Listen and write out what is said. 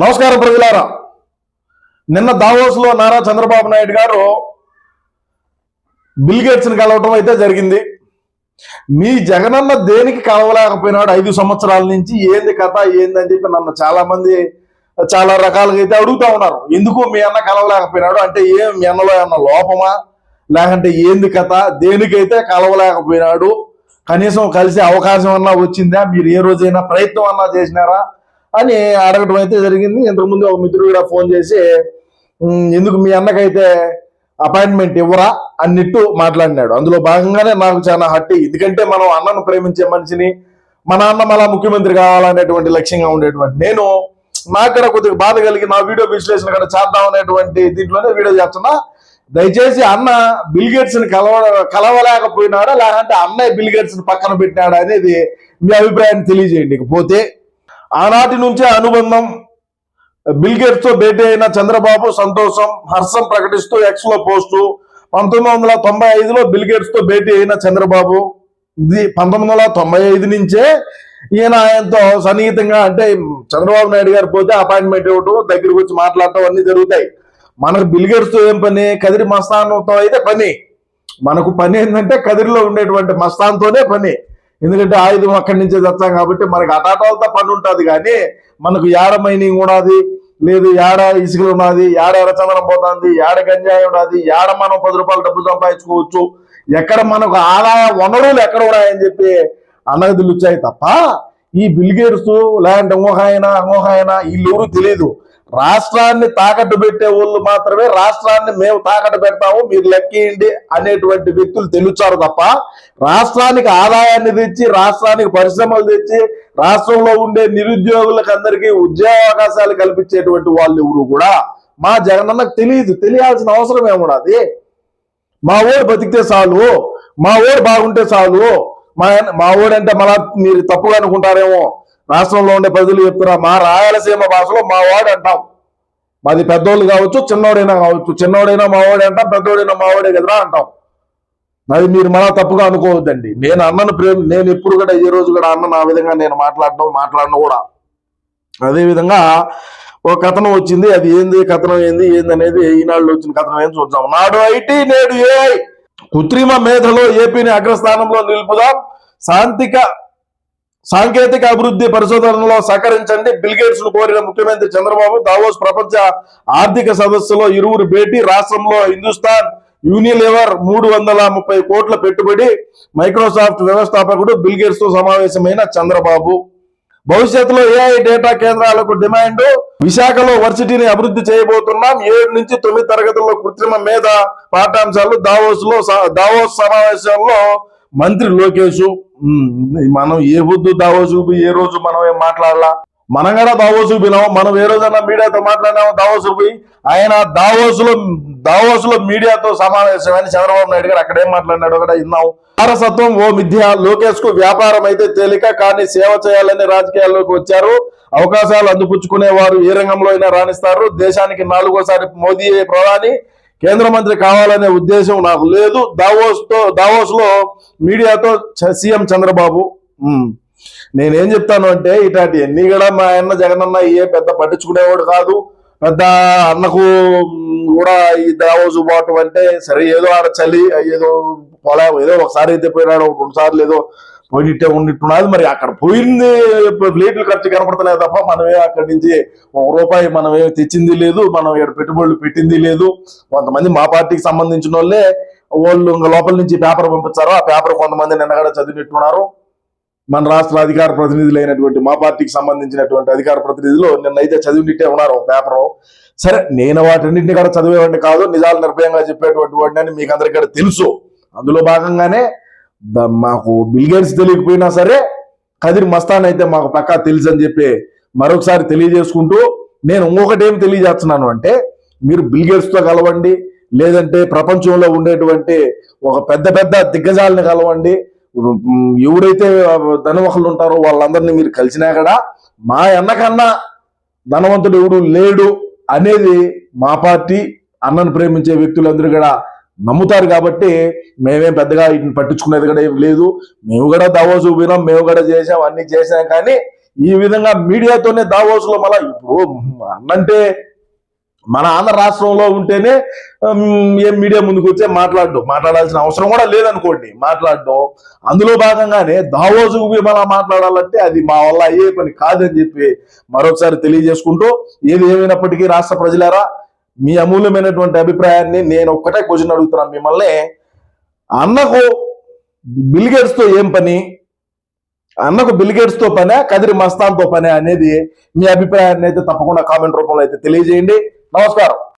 నమస్కారం ప్రజలారా. నిన్న దావోస్లో నారా చంద్రబాబు నాయుడు గారు బిల్ గేట్స్ని కలవటం అయితే జరిగింది. మీ జగనన్న దేనికి కలవలేకపోయినాడు ఐదు సంవత్సరాల నుంచి? ఏంది కథ? ఏంది అని చెప్పి నన్ను చాలా మంది చాలా రకాలుగా అయితే అడుగుతా ఉన్నారు. ఎందుకు మీ అన్న కలవలేకపోయినాడు? అంటే ఏం మీ అన్నలో ఏమన్నా లోపమా? లేకంటే ఏంది కథ? దేనికైతే కలవలేకపోయినాడు? కనీసం కలిసే అవకాశం అన్నా వచ్చిందా? మీరు ఏ రోజైనా ప్రయత్నం అన్నా చేసినారా? అని అడగటం అయితే జరిగింది. ఇంతకుముందు ఒక మిత్రుడు కూడా ఫోన్ చేసి ఎందుకు మీ అన్నకైతే అపాయింట్మెంట్ ఇవ్వరా? అన్నిట్టు మాట్లాడినాడు. అందులో భాగంగానే నాకు చాలా హట్టి ఎందుకంటే మనం అన్నను ప్రేమించే మనిషిని మన అన్న మళ్ళా ముఖ్యమంత్రి కావాలనేటువంటి లక్ష్యంగా ఉండేటువంటి నేను నాకు కూడా కొద్దిగా బాధ కలిగి నా వీడియో విశ్లేషణ కూడా చేద్దాం అనేటువంటి దీంట్లోనే వీడియో చేస్తున్నా. దయచేసి అన్న బిల్గేట్స్ని కలవ కలవలేకపోయినాడా? లేదంటే అన్నయ్య బిల్గేట్స్ని పక్కన పెట్టినాడా? అనేది మీ అభిప్రాయాన్ని తెలియజేయండి. ఇకపోతే ఆనాటి నుంచే అనుబంధం బిల్గేట్స్తో తో భేటీ అయిన చంద్రబాబు సంతోషం హర్షం ప్రకటిస్తూ ఎక్స్లో పోస్టు. పంతొమ్మిది వందల తొంభై ఐదులో బిల్గేట్స్తో తో భేటీ అయిన చంద్రబాబు ఇది పంతొమ్మిది వందల తొంభై ఐదు నుంచే ఈయన ఆయనతో సన్నిహితంగా అంటే చంద్రబాబు నాయుడు గారు పోతే అపాయింట్మెంట్ ఇవ్వటం దగ్గరికి వచ్చి మాట్లాడటం అన్ని జరుగుతాయి. మనకు బిల్గేట్స్తో ఏం పని? కదిరి మస్తానంతో అయితే పని. మనకు పని ఏంటంటే కదిరిలో ఉండేటువంటి మస్తాన్తోనే పని. ఎందుకంటే ఆయుధం అక్కడి నుంచే తెచ్చాం కాబట్టి మనకి అటాటాలతో పని ఉంటుంది కానీ మనకు యాడ మైనింగ్ ఉన్నది లేదు యాడ ఇసుకలు ఉన్నది యాడ ఎర్రచందనం పోతుంది? యాడ గంజాయి ఉన్నది యాడ మనం పది రూపాయలు డబ్బు సంపాదించుకోవచ్చు? ఎక్కడ మనకు ఆదాయ వనరులు ఎక్కడ ఉన్నాయని చెప్పి అన్నది లుచ్చాయి తప్ప ఈ బిల్గేట్స్ లేదంటే ఇంకొక ఆయన ఇంకొక ఆయన వీళ్ళెవరూ తెలియదు రాష్ట్రాన్ని తాకట్టు పెట్టే వాళ్ళు మాత్రమే రాష్ట్రాన్ని మేము తాకట్టు పెడతాము మీరు లెక్కేయండి అనేటువంటి వ్యక్తులు తెలుచారు తప్ప రాష్ట్రానికి ఆదాయాన్ని తెచ్చి రాష్ట్రానికి పరిశ్రమలు తెచ్చి రాష్ట్రంలో ఉండే నిరుద్యోగులకు అందరికీ ఉద్యోగ అవకాశాలు కల్పించేటువంటి వాళ్ళు ఎవరు కూడా మా జగనన్నకు తెలియదు. తెలియాల్సిన అవసరం ఏమున్నది మా ఓడు బతికితే చాలు. మా ఓడు బాగుంటే చాలు. మా మా ఓడంటే మళ్ళా మీరు తప్పుగా అనుకుంటారేమో. రాష్ట్రంలో ఉండే ప్రజలు చెప్తున్నా మా రాయలసీమ భాషలో మా వాడు అంటాం. మాది పెద్దోళ్ళు కావచ్చు చిన్నోడైనా కావచ్చు చిన్నోడైనా మావాడే అంటాం పెద్దోడైనా మావాడే కదరా అంటాం. అది మీరు మళ్ళా తప్పుగా అనుకోవద్దండి. నేను అన్నను ప్రేమ నేను ఎప్పుడు కూడా ఈ రోజు కూడా అన్న ఆ విధంగా నేను మాట్లాడడం మాట్లాడడం కూడా. అదేవిధంగా ఒక కథనం వచ్చింది అది ఏంది కథనం ఏంది ఏంది అనేది ఈనాళ్ళు వచ్చిన కథనం ఏంది చూద్దాం. నాడు ఐటీ నేడు ఏఐ. కృత్రిమ మేధలో ఏపీని అగ్రస్థానంలో నిలుపుదాం. శాంతిక సాంకేతిక అభివృద్ధి పరిశోధనలో సహకరించండి. బిల్గేట్స్ను కోరిన ముఖ్యమంత్రి చంద్రబాబు దావోస్ ప్రపంచ ఆర్థిక సదస్సులో ఇరువురు భేటీ రాష్ట్రంలో హిందుస్థాన్ యూనిలివర్ మూడు వందల ముప్పై కోట్ల పెట్టుబడి మైక్రోసాఫ్ట్ వ్యవస్థాపకుడు బిల్గేట్స్తో సమావేశమైన చంద్రబాబు. భవిష్యత్తులో ఏఐ డేటా కేంద్రాలకు డిమాండ్ విశాఖలో వర్సిటీని అభివృద్ధి చేయబోతున్నాం. ఏడు నుంచి తొమ్మిది తరగతుల్లో కృత్రిమ మేధ పాఠ్యాంశాలు దావోస్లో దావోస్ సమావేశంలో మంత్రి లోకేష్ మనం ఏ బుద్ధు దావో చూపి ఏ రోజు మనం ఏం మాట్లాడాలా? మనం కూడా దావో చూపినాం మనం ఏ రోజైనా మీడియాతో మాట్లాడినామో దావో చూపి ఆయన దావోస్లో దావోస్లో మీడియాతో సమావేశం అని చంద్రబాబు నాయుడు గారు అక్కడేం మాట్లాడినాడు? కూడా విన్నాం వారసత్వం ఓ మిథ్య. లోకేష్కు వ్యాపారం అయితే తేలిక కానీ సేవ చేయాలని రాజకీయాల్లోకి వచ్చారు. అవకాశాలు అందిపుచ్చుకునే వారు ఏ రంగంలో అయినా రాణిస్తారు. దేశానికి నాలుగోసారి మోదీ ప్రధాని కేంద్ర మంత్రి కావాలనే ఉద్దేశం నాకు లేదు. దావోస్తో దావోస్లో మీడియాతో చ- సీఎం చంద్రబాబు నేనేం చెప్తాను అంటే ఇటాటి ఎన్ని కూడా మా అన్న జగనన్న ఏ పెద్ద పట్టించుకునేవాడు కాదు. పెద్ద అన్నకు కూడా ఈ దావోస్ పోవటం అంటే సరే ఏదో ఆడ చలి ఏదో పొలం ఏదో ఒకసారి అయితే పోయినాడు ఒక రెండు సార్లు ఏదో పోయిట్టే ఉన్నట్టున్నది మరి అక్కడ పోయింది ప్లేట్లు ఖర్చు కనపడతలేదు తప్ప మనమే అక్కడి నుంచి ఒక రూపాయి మనం ఏమి తెచ్చింది లేదు మనం ఇక్కడ పెట్టుబడులు పెట్టింది లేదు. కొంతమంది మా పార్టీకి సంబంధించిన వాళ్ళే వాళ్ళు ఇంకా లోపల నుంచి పేపర్ పంపించారు. ఆ పేపర్ కొంతమంది నిన్నగడ చదివినట్టున్నారు. మన రాష్ట్ర అధికార ప్రతినిధులు అయినటువంటి మా పార్టీకి సంబంధించినటువంటి అధికార ప్రతినిధులు నిన్నైతే చదివినట్టే ఉన్నారు పేపరు. సరే నేను వాటన్నింటినీ కూడా చదివేవాడిని కాదు నిజాలు నిర్భయంగా చెప్పేటువంటి వాడిని అని మీకు అందరికీ తెలుసు. అందులో భాగంగానే మాకు బిల్గేట్స్ తెలియకపోయినా సరే కదిరి మస్తాన్ అయితే మాకు పక్కా తెలుసు అని చెప్పి మరొకసారి తెలియజేసుకుంటూ నేను ఇంకొకటి ఏం తెలియజేస్తున్నాను అంటే మీరు బిల్గేట్స్తో కలవండి లేదంటే ప్రపంచంలో ఉండేటువంటి ఒక పెద్ద పెద్ద దిగ్గజాలని కలవండి. ఎవరైతే ధనవకులు ఉంటారో వాళ్ళందరినీ మీరు కలిసినా కూడా మా అన్నకన్నా ధనవంతుడు ఎవడు లేడు అనేది మా పార్టీ అన్నను ప్రేమించే వ్యక్తులందరూ కూడా నమ్ముతారు కాబట్టి మేమేం పెద్దగా వీటిని పట్టించుకునేది కూడా ఏం లేదు. మేము కూడా దవా చూపినాం మేము కూడా చేసాం అన్ని చేసాం కానీ ఈ విధంగా మీడియాతోనే దావోసులో మళ్ళీ ఇప్పుడు అన్నంటే మన ఆంధ్ర రాష్ట్రంలో ఉంటేనే ఏం మీడియా ముందుకు వచ్చే మాట్లాడడం మాట్లాడాల్సిన అవసరం కూడా లేదనుకోండి మాట్లాడడం. అందులో భాగంగానే దావోజు మళ్ళా మాట్లాడాలంటే అది మా వల్ల అయ్యే పని కాదని చెప్పి మరొకసారి తెలియజేసుకుంటూ ఏది ఏమైనప్పటికీ రాష్ట్ర ప్రజలారా మీ అమూల్యమైనటువంటి అభిప్రాయాన్ని నేను ఒక్కటే క్వశ్చన్ అడుగుతున్నాను మిమ్మల్ని అన్నకు బిల్గేట్స్తో ఏం పని? అన్నకు బిల్గేట్స్తో పనే కదిరి మస్తాన్తో పనే అనేది మీ అభిప్రాయాన్ని అయితే తప్పకుండా కామెంట్ రూపంలో అయితే తెలియజేయండి. నమస్కారం.